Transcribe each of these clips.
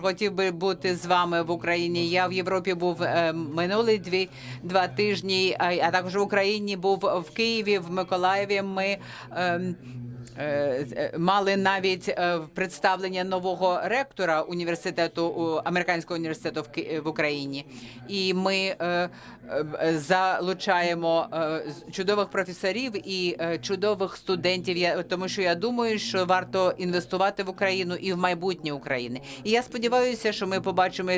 Хотів би бути з вами в Україні. Я в Європі був е, минулі дві два тижні, а, а також в Україні був в Києві, в Миколаєві. Ми ем, мали навіть е, представлення нового ректора університету американського університету в Україні, і ми е, е, залучаємо е, чудових професорів і е, чудових студентів. Тому, що я думаю, що варто інвестувати в Україну і в майбутнє України. І я сподіваюся, що ми побачимо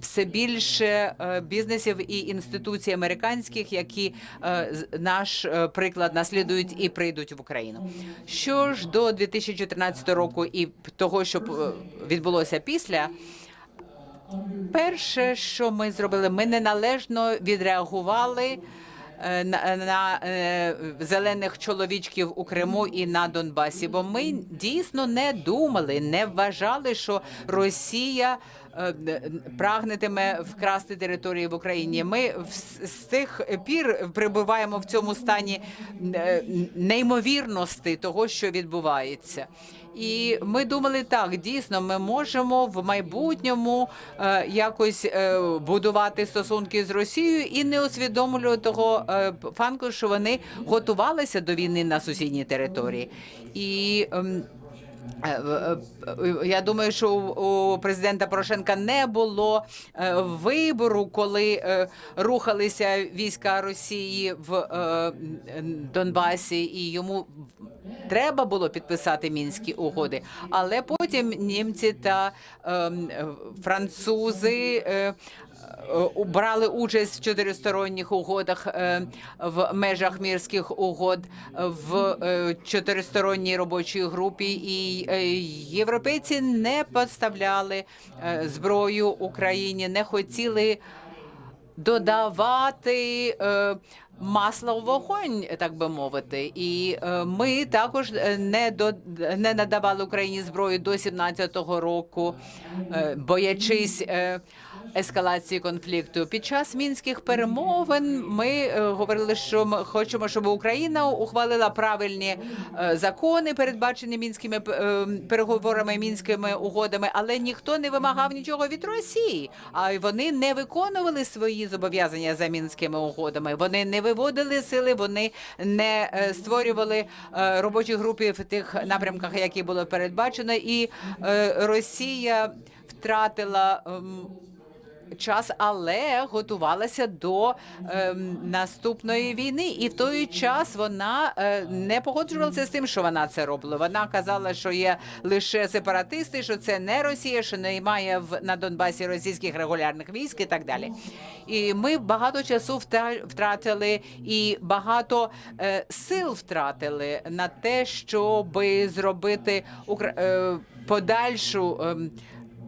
все більше е, бізнесів і інституцій американських, які е, наш е, приклад наслідують і прийдуть в Україну. Що ж до 2014 року і того, що е, відбулося після. Перше, що ми зробили, ми неналежно відреагували е, на, на е, зелених чоловічків у Криму і на Донбасі. Бо ми дійсно не думали, не вважали, що Росія прагнетиме вкрасти території в Україні. Ми з тих пір перебуваємо в цьому стані е, неймовірності того, що відбувається. І ми думали так, дійсно, ми можемо в майбутньому е, якось е, будувати стосунки з Росією і не усвідомлювали того е, факту, що вони готувалися до війни на сусідній території. І Е, е, е, Я думаю, що у президента Порошенка не було е, вибору, коли е, рухалися війська Росії в е, Донбасі, і йому треба було підписати мінські угоди. Але потім німці та ем, е, французи. е, Брали участь в чотиристоронніх угодах е, в межах мірських угод в е, чотиристоронній робочій групі, і е, європейці не поставляли зброю Україні, не хотіли додавати е, масла в вогонь, так би мовити. І е, ми також е, не до не надавали Україні зброю до 17-го року, боячись. Ескалації конфлікту під час мінських перемовин ми е, говорили, що ми хочемо, щоб Україна ухвалила правильні е, закони, передбачені мінськими е, переговорами, мінськими угодами, але ніхто не вимагав нічого від Росії. А й вони не виконували свої зобов'язання за мінськими угодами. Вони не виводили сили, вони не створювали робочі групи в тих напрямках, які було передбачено, і Росія втратила. Час, але готувалася до ем, наступної війни, і в той час вона е, не погоджувалася з тим, що вона це робила. Вона казала, що є лише сепаратисти, що це не Росія, що немає в на Донбасі російських регулярних військ і так далі. І ми багато часу втратили і багато е, сил втратили на те, щоб зробити е, подальшу. ем,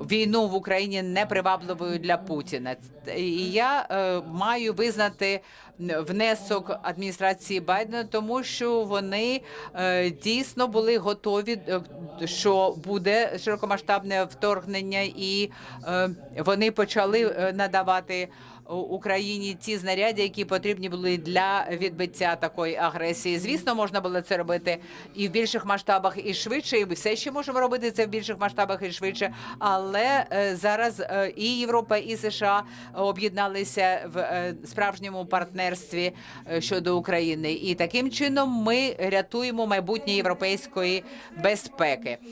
війну в Україні непривабливою для Путіна. І я е, маю визнати внесок адміністрації Байдена, тому що вони е, дійсно були готові, е, що буде широкомасштабне вторгнення, і е, вони почали е, надавати. Україні ті знаряддя, які потрібні були для відбиття такої агресії. Звісно, можна було це робити і в більших масштабах, і швидше. І все ще можемо робити це в більших масштабах і швидше. Але е, зараз е, і Європа, і США об'єдналися в е, справжньому партнерстві щодо України, і таким чином ми рятуємо майбутнє європейської безпеки.